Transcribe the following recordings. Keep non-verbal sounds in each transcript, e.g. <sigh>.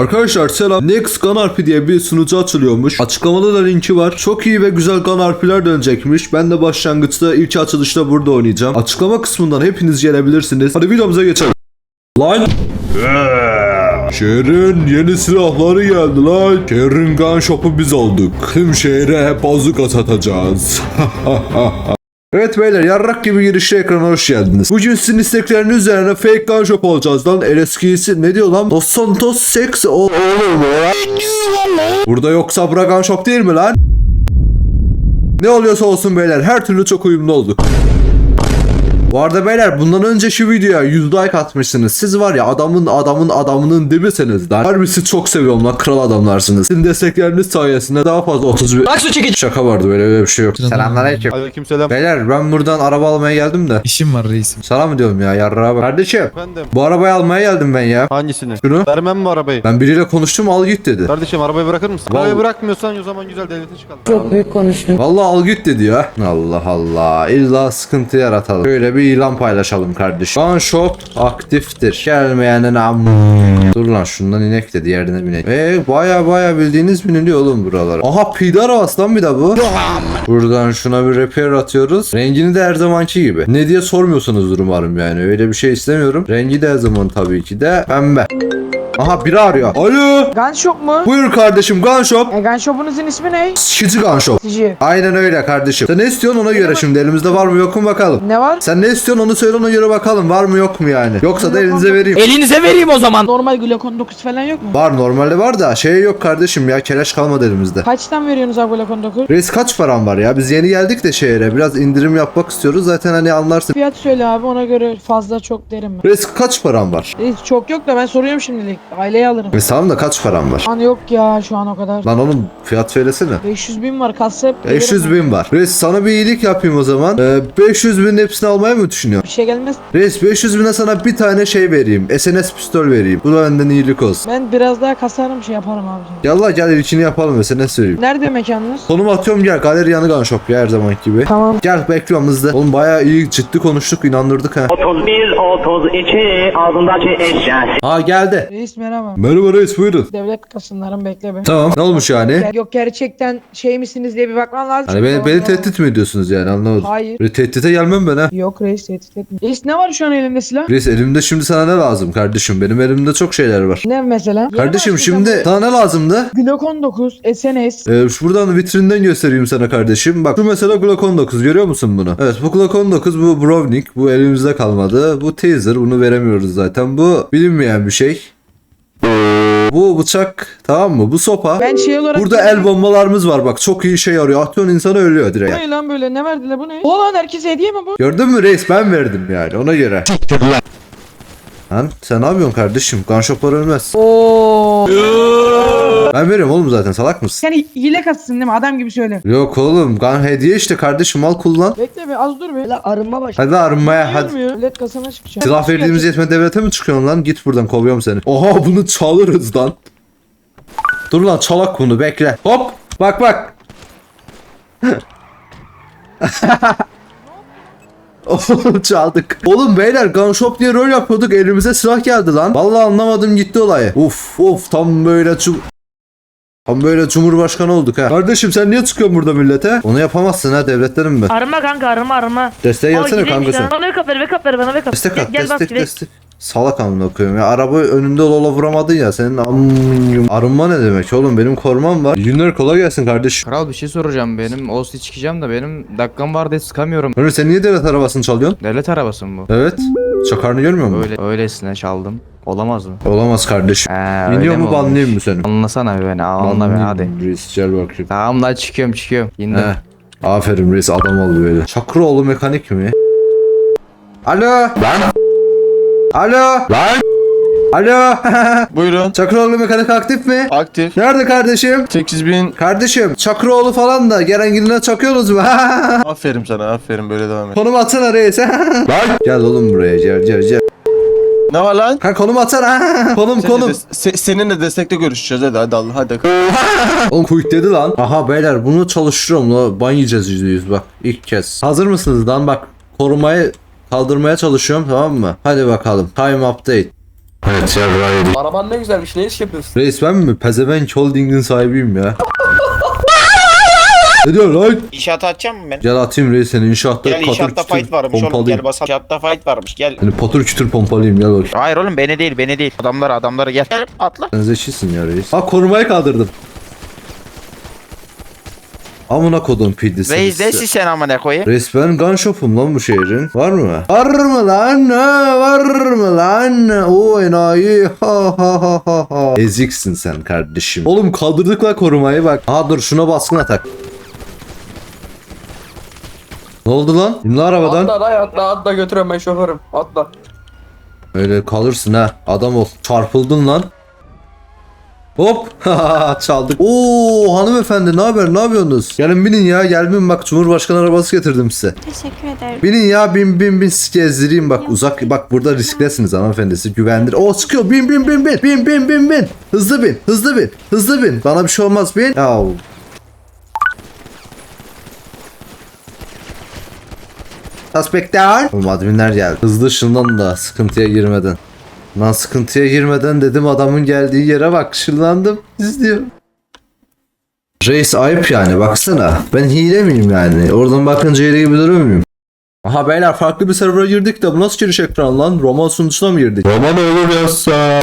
Arkadaşlar selam. Next Gun RP diye bir sunucu açılıyormuş. Açıklamada da linki var. Çok iyi ve güzel Gun RP'ler dönecekmiş. Ben de başlangıçta ilk açılışta burada oynayacağım. Açıklama kısmından hepiniz gelebilirsiniz. Hadi videomuza geçelim. Lan Şehrin yeni silahları geldi lan. Şehrin gun shop'u biz olduk. Tüm şehre hep bazuka satacağız. <laughs> Evet beyler yarrak gibi girişli ekrana hoş geldiniz. Bugün sizin istekleriniz üzerine fake gun shop olacağız lan. LSK'si ne diyor lan? Dos Santos Sex o ya? Burada yok Sabra gun shop değil mi lan? Ne oluyorsa olsun beyler her türlü çok uyumlu olduk. Bu arada beyler bundan önce şu videoya 100 like atmışsınız. Siz var ya adamın adamın adamının dibisiniz lan. Harbisi çok seviyorum lan kral adamlarsınız. Sizin destekleriniz sayesinde daha fazla 31... Bak su çekici. Şaka vardı böyle, böyle bir şey yok. Selamünaleyküm. Aleykümselam. Beyler ben buradan araba almaya geldim de. İşim var reisim. Sana mı diyorum ya yarrağa bak. Kardeşim Efendim. bu arabayı almaya geldim ben ya. Hangisini? Şunu. Vermem mi arabayı? Ben biriyle konuştum al git dedi. Kardeşim arabayı bırakır mısın? Vallahi- Arabayı bırakmıyorsan o zaman güzel devlete çıkalım. Çok büyük konuştun. Vallahi al git dedi ya. Allah Allah. İlla sıkıntı yaratalım. Şöyle bir ilan paylaşalım kardeşim. Gun shop aktiftir. Gelmeyenin am. Dur lan şundan inek dedi yerine binek. Eee baya baya bildiğiniz biniliyor oğlum buralar. Aha pide arabası lan bir de bu. Buradan şuna bir repair atıyoruz. Rengini de her zamanki gibi. Ne diye sormuyorsunuzdur umarım yani. Öyle bir şey istemiyorum. Rengi de her zaman tabii ki de pembe. Aha biri arıyor. Alo. Gun Shop mu? Buyur kardeşim Gun Shop. E, Gun Shop'unuzun ismi ne? Sikici Gun Shop. Sici. Aynen öyle kardeşim. Sen ne istiyorsun ona göre şimdi elimizde var mı yok mu bakalım. Ne var? Sen ne istiyorsun onu söyle ona göre bakalım var mı yok mu yani. Yoksa da elinize vereyim. Elinize vereyim o zaman. Normal Glock 19 falan yok mu? Var normalde var da şey yok kardeşim ya keleş kalmadı elimizde. Kaçtan veriyorsunuz abi Glock 19? Reis kaç param var ya biz yeni geldik de şehre biraz indirim yapmak istiyoruz zaten hani anlarsın. Fiyat söyle abi ona göre fazla çok derim ben. Reis kaç param var? Reis çok yok da ben soruyorum şimdilik. Aileye alırım. Reis tamam da kaç param var? An yok ya şu an o kadar. Lan oğlum fiyat söylesene. 500 bin var kassa hep. 500 gelirim bin var. Reis sana bir iyilik yapayım o zaman. Ee, 500 bin hepsini almayı mı düşünüyorsun? Bir şey gelmez. Reis 500 bine sana bir tane şey vereyim. SNS pistol vereyim. Bu da benden iyilik olsun. Ben biraz daha kasarım şey yaparım abi. Yallah gel ilkini yapalım SNS söyleyeyim. Nerede mekanınız? Konum atıyorum gel. Galeri yanı gun shop ya her zaman gibi. Tamam. Gel bekliyorum hızlı. Oğlum bayağı iyi ciddi konuştuk inandırdık ha. 31, 32 ağzındaki eşyası. Ha geldi. Reis merhaba. Merhaba reis buyurun. Devlet kasınlarım bekle be. Tamam. Ne olmuş yani? Ya- Yok gerçekten şey misiniz diye bir bakman lazım. Hani beni, beni tehdit mi ediyorsunuz yani anlamadım. Hayır. Böyle tehdite gelmem ben ha. Yok reis tehdit etme. Reis ne var şu an elinde silah? Reis elimde şimdi sana ne lazım kardeşim? Benim elimde çok şeyler var. Ne mesela? Kardeşim şimdi sana ne lazımdı? Glock 19, SNS. Ee, şu buradan vitrinden göstereyim sana kardeşim. Bak şu mesela Glock 19 görüyor musun bunu? Evet bu Glock 19 bu Browning bu elimizde kalmadı. Bu taser bunu veremiyoruz zaten. Bu bilinmeyen bir şey. Bu bıçak tamam mı? Bu sopa. Ben şey olarak... Burada el bombalarımız var bak çok iyi şey yarıyor. Atıyorsun insanı ölüyor Bu direkt. ne lan böyle ne verdiler bu ne? O lan herkese hediye mi bu? Gördün mü reis ben verdim yani ona göre. Lan sen ne yapıyorsun kardeşim? Gunshoplar ölmez. Oo. Ben veriyorum oğlum zaten salak mısın? Sen hile katsın değil mi? Adam gibi söyle. Yok oğlum gun hediye işte kardeşim al kullan. Bekle bir az dur bir. arınma baş. Hadi arınmaya hadi. Devlet kasana çıkacağım. Silah verdiğimiz yetme devlete mi çıkıyorsun lan? Git buradan kovuyorum seni. Oha bunu çalırız lan. Dur lan çalak bunu bekle. Hop bak bak. <laughs> Oğlum çaldık. Oğlum beyler gun shop diye rol yapıyorduk elimize silah geldi lan. Vallahi anlamadım gitti olayı. Uf uf tam böyle çu... Tam böyle cumhurbaşkanı olduk ha. Kardeşim sen niye çıkıyorsun burada millete? Onu yapamazsın ha devletlerim ben. Arama kanka arama arama. Desteğe gelsene kanka sen. Bana wake up ver wake up ver bana wake up. Destek Gel, at gel destek destek. Salak amına koyayım ya. Araba önünde lola vuramadın ya. Senin amın Arınma ne demek oğlum? Benim korumam var. Günler kolay gelsin kardeşim. Kral bir şey soracağım benim. Osti çıkacağım da benim dakikam var diye sıkamıyorum. Ömer sen niye devlet arabasını çalıyorsun? Devlet arabası mı bu? Evet. Çakarını görmüyor musun? Öyle, öylesine çaldım. Olamaz mı? Olamaz kardeşim. He, öyle İniyor mi mu banlayayım mı seni? Anlasana bir beni. Anla beni hadi. Reis gel bakayım. Tamam lan çıkıyorum çıkıyorum. İndim. He. Aferin reis adam ol böyle. Çakıroğlu mekanik mi? Alo. Lan. Alo. Lan. Alo. <laughs> Buyurun. Çakıroğlu mekanik aktif mi? Aktif. Nerede kardeşim? 8000. Kardeşim Çakıroğlu falan da Gerengil'ine çakıyorsunuz mu? <laughs> Aferin sana aferin böyle devam et. konum atsana reis. <laughs> gel oğlum buraya gel gel gel. Ne var lan? Kanka konum atsana. konum Seninle, konum. de, se- seninle destekte görüşeceğiz hadi hadi Allah hadi. Oğlum kuyut dedi lan. Aha beyler bunu çalıştırıyorum la. Ban yiyeceğiz yüzde yüz bak. ilk kez. Hazır mısınız lan bak. Korumayı kaldırmaya çalışıyorum tamam mı? Hadi bakalım. Time update. Evet Ryan. Araban ne güzelmiş. Ne iş yapıyorsun? Reis ben mi? Pezevenk Holding'in sahibiyim ya. ne diyor lan? İnşaata atacağım mı ben? Gel atayım reis seni inşaatta Gel katır inşaatta kütür fight varmış oğlum pompalıyım. gel basalım. İnşaatta fight varmış gel. Seni patır kütür pompalıyım gel bakayım. Hayır oğlum beni değil beni değil. Adamlara adamlara gel. Gel atla. Sen zekisin ya reis. Ha korumaya kaldırdım. Amına kodum pidisi. Reis nesin sen amına koyayım? Reis ben gun shop'um lan bu şehrin. Var mı? Var mı lan? Ha, var mı lan? O enayi. Ha ha ha ha ha. Eziksin sen kardeşim. Oğlum kaldırdık la korumayı bak. Aha dur şuna baskın atak. Ne oldu lan? İmla arabadan. Atla dayı atla atla götürüyorum ben şoförüm. Atla. Öyle kalırsın ha. Adam ol. Çarpıldın lan. Hop. <laughs> Çaldık. Oo hanımefendi ne haber? Ne yapıyorsunuz? Gelin binin ya. Gel bin bak Cumhurbaşkanı arabası getirdim size. Teşekkür ederim. Binin ya bin bin bin sizi gezdireyim bak uzak bak burada risklesiniz hanımefendisi güvendir. O sıkıyor bin bin bin bin bin bin bin bin hızlı bin hızlı bin hızlı bin bana bir şey olmaz bin. Ya Suspect down. Oğlum adminler geldi. Hızlı ışından da sıkıntıya girmeden. Lan sıkıntıya girmeden dedim adamın geldiği yere bak ışınlandım izliyorum. Reis ayıp yani baksana. Ben hile miyim yani? Oradan bakınca hile gibi duruyor muyum? Aha beyler farklı bir server'a girdik de bu nasıl giriş ekran lan? Roman sunucusuna mı girdik? Roman olur yazsa.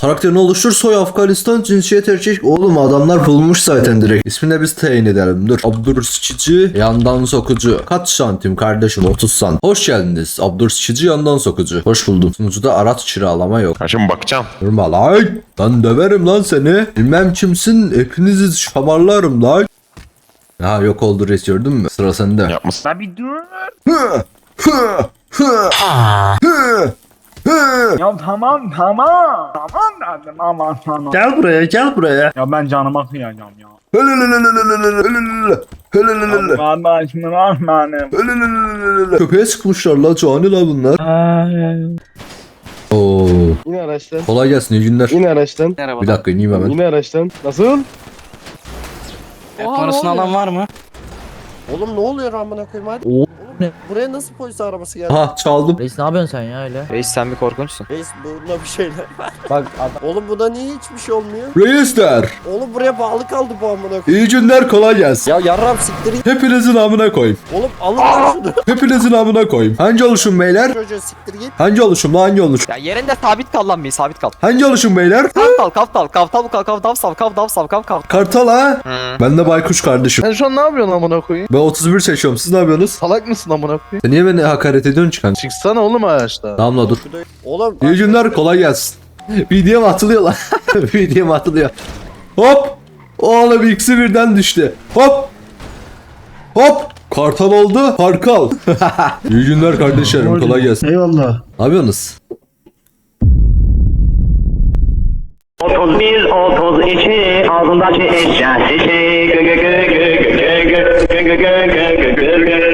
Karakterini oluştur soy Afganistan cinsiyet erkek. Oğlum adamlar bulmuş zaten direkt. İsmini de biz tayin edelim. Dur. Abdursikici yandan sokucu. Kaç santim kardeşim? 30 santim. Hoş geldiniz. Abdursikici yandan sokucu. Hoş buldum. Sunucuda araç kiralama yok. Şimdi bakacağım. Durma lan. Lan döverim lan seni. Bilmem kimsin. Hepinizi şamarlarım lan. Ha yok oldu reis gördün mü? Sıra sende. Yapmasın. Lan bir dur. Hı, hı, hı, hı, hı. Ya tamam tamam. Tamam dedim aman sana. Gel buraya gel buraya. Ya ben canıma kıyacağım ya. Kardeşim var benim. Köpeğe sıkmışlar la cani la bunlar. Oo. Yine araçtan. Kolay gelsin iyi günler. Yine araçtan. Bir dakika ineyim hemen. Yine araçtan. Nasıl? Parasını alan var mı? Oğlum ne oluyor amına koyayım hadi. Oo. Buraya nasıl polis arabası geldi? Aha çaldım. Reis ne yapıyorsun sen ya öyle? Reis sen bir korkunçsun. Reis bunda bir şeyler var. Bak Oğlum bunda niye hiçbir şey olmuyor? Reisler. Oğlum buraya bağlı kaldı bu amına koyayım. İyi günler kolay gelsin. Ya yarram siktir. Hepinizin amına koyayım. Oğlum alın lan şunu. <laughs> Hepinizin amına koyayım. Hangi oluşum beyler? Çocuğa siktir git. Hangi oluşum lan hangi oluşum? Ya yerinde sabit kal lan bir sabit kal. Hangi oluşum beyler? Kavtal kavtal kav kav dav sav kav dav sav kav. Kartal ha? Ben de baykuş kardeşim. Sen şu an ne yapıyorsun amına koyayım? Ben 31 seçiyorum. Siz ne yapıyorsunuz? Salak mısın amına koyayım? Sen niye beni hakaret ediyorsun çıkan? Çıksana oğlum ağaçta. Tamam la dur. Oğlum İyi günler kolay gelsin. Videom atılıyor lan. Videom atılıyor. Hop. Oğlum ikisi birden düştü. Hop. Hop. Kartal oldu. Karkal. İyi günler kardeşlerim. Kolay gelsin. Eyvallah. Ne yapıyorsunuz? 31 32 ağzındaki eşya sesi gö gö gö gö gö gö gö gö gö gö gö gö